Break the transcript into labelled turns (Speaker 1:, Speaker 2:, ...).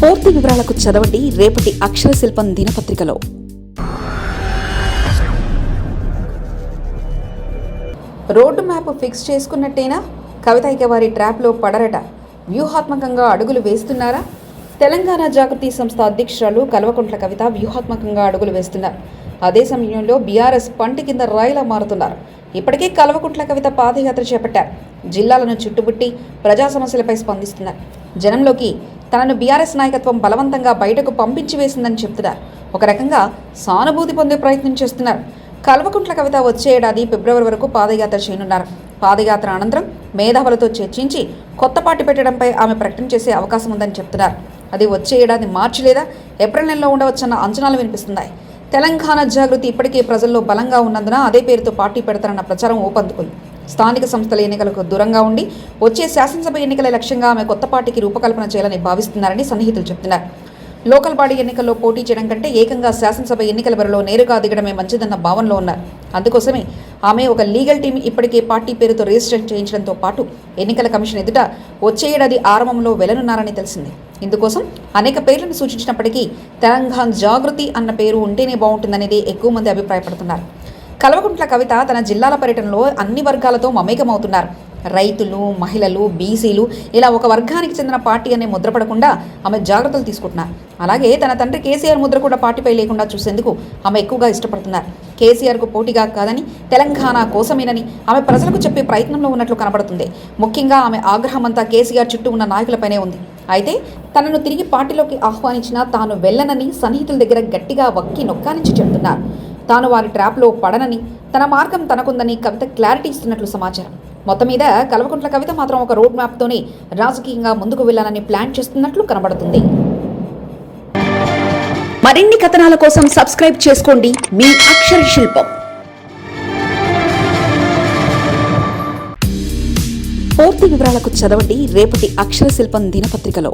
Speaker 1: పూర్తి వివరాలకు చదవండి రేపటి అక్షర శిల్పం దినపత్రికలో. రోడ్డు మ్యాప్ ఫిక్స్ చేసుకున్నట్టేనా? కవిత ఇక వారి ట్రాప్లో పడరట. వ్యూహాత్మకంగా అడుగులు వేస్తున్నారా? తెలంగాణ జాగృతి సంస్థ అధ్యక్షురాలు కల్వకుంట్ల కవిత వ్యూహాత్మకంగా అడుగులు వేస్తున్నారు. అదే సమయంలో బీఆర్ఎస్ పంటి కింద రాయిలా మారుతున్నారు. ఇప్పటికే కల్వకుంట్ల కవిత పాదయాత్ర చేపట్టారు. జిల్లాలను చుట్టుముట్టి ప్రజా సమస్యలపై స్పందిస్తున్నారు. జనంలోకి తనను బీఆర్ఎస్ నాయకత్వం బలవంతంగా బయటకు పంపించి వేసిందని చెప్తున్నారు. ఒక రకంగా సానుభూతి పొందే ప్రయత్నం చేస్తున్నారు. కల్వకుంట్ల కవిత వచ్చే ఏడాది ఫిబ్రవరి వరకు పాదయాత్ర చేయనున్నారు. పాదయాత్ర అనంతరం మేధావులతో చర్చించి కొత్త పార్టీ పెట్టడంపై ఆమె ప్రకటన చేసే అవకాశం ఉందని చెప్తున్నారు. అది వచ్చే ఏడాది మార్చి లేదా ఏప్రిల్ నెలలో ఉండవచ్చన్న అంచనాలు వినిపిస్తున్నాయి. తెలంగాణ జాగృతి ఇప్పటికే ప్రజల్లో బలంగా ఉన్నందున అదే పేరుతో పార్టీ పెడతారన్న ప్రచారం ఊపందుకుంది. స్థానిక సంస్థల ఎన్నికలకు దూరంగా ఉండి వచ్చే శాసనసభ ఎన్నికల లక్ష్యంగా ఆమె కొత్త పార్టీకి రూపకల్పన చేయాలని భావిస్తున్నారని సన్నిహితులు చెప్తున్నారు. లోకల్ బాడీ ఎన్నికల్లో పోటీ చేయడం కంటే ఏకంగా శాసనసభ ఎన్నికల బరిలో నేరుగా దిగడమే మంచిదన్న భావనలో ఉన్నారు. అందుకోసమే ఆమె ఒక లీగల్ టీం ఇప్పటికే పార్టీ పేరుతో రిజిస్టర్ చేయించడంతో పాటు ఎన్నికల కమిషన్ ఎదుట వచ్చే ఏడాది ఆరంభంలో వెలనున్నారని తెలిసింది. ఇందుకోసం అనేక పేర్లను సూచించినప్పటికీ తెలంగాణ జాగృతి అన్న పేరు ఉంటేనే బాగుంటుందనేది ఎక్కువ మంది అభిప్రాయపడుతున్నారు. కల్వకుంట్ల కవిత తన జిల్లాల పర్యటనలో అన్ని వర్గాలతో మమేకమవుతున్నారు. రైతులు మహిళలు బీసీలు ఇలా ఒక వర్గానికి చెందిన పార్టీ అనే ముద్ర పడకుండా ఆమె జాగ్రత్తలు తీసుకుంటున్నారు. అలాగే తన తండ్రి కేసీఆర్ ముద్ర కూడా పార్టీపై లేకుండా చూసేందుకు ఆమె ఎక్కువగా ఇష్టపడుతున్నారు. కేసీఆర్కు పోటీగా కాదని తెలంగాణ కోసమేనని ఆమె ప్రజలకు చెప్పే ప్రయత్నంలో ఉన్నట్లు కనబడుతుంది. ముఖ్యంగా ఆమె ఆగ్రహమంతా కేసీఆర్ చుట్టూ ఉన్న నాయకులపైనే ఉంది. అయితే తనను తిరిగి పార్టీలోకి ఆహ్వానించినా తాను వెళ్ళనని సన్నిహితుల దగ్గర గట్టిగా వక్కి నొక్కానించి చెబుతున్నారు తాను వారి ట్రాప్లో పడనని తన మార్గం తనకుందని కవిత క్లారిటీ ఇస్తున్నట్లు సమాచారం. మొత్తం మీద కల్వకుంట్ల కవిత మాత్రం ఒక రోడ్ మ్యాప్తోనే రాజకీయంగా ముందుకు వెళ్ళాలని ప్లాన్ చేస్తున్నట్లు కనబడుతుంది. మరిన్ని కథనాల కోసం సబ్స్క్రైబ్ చేసుకోండి మీ అక్షర శిల్పం. పూర్తి వివరాలకు చదవండి రేపటి అక్షర శిల్పం దినపత్రికలో.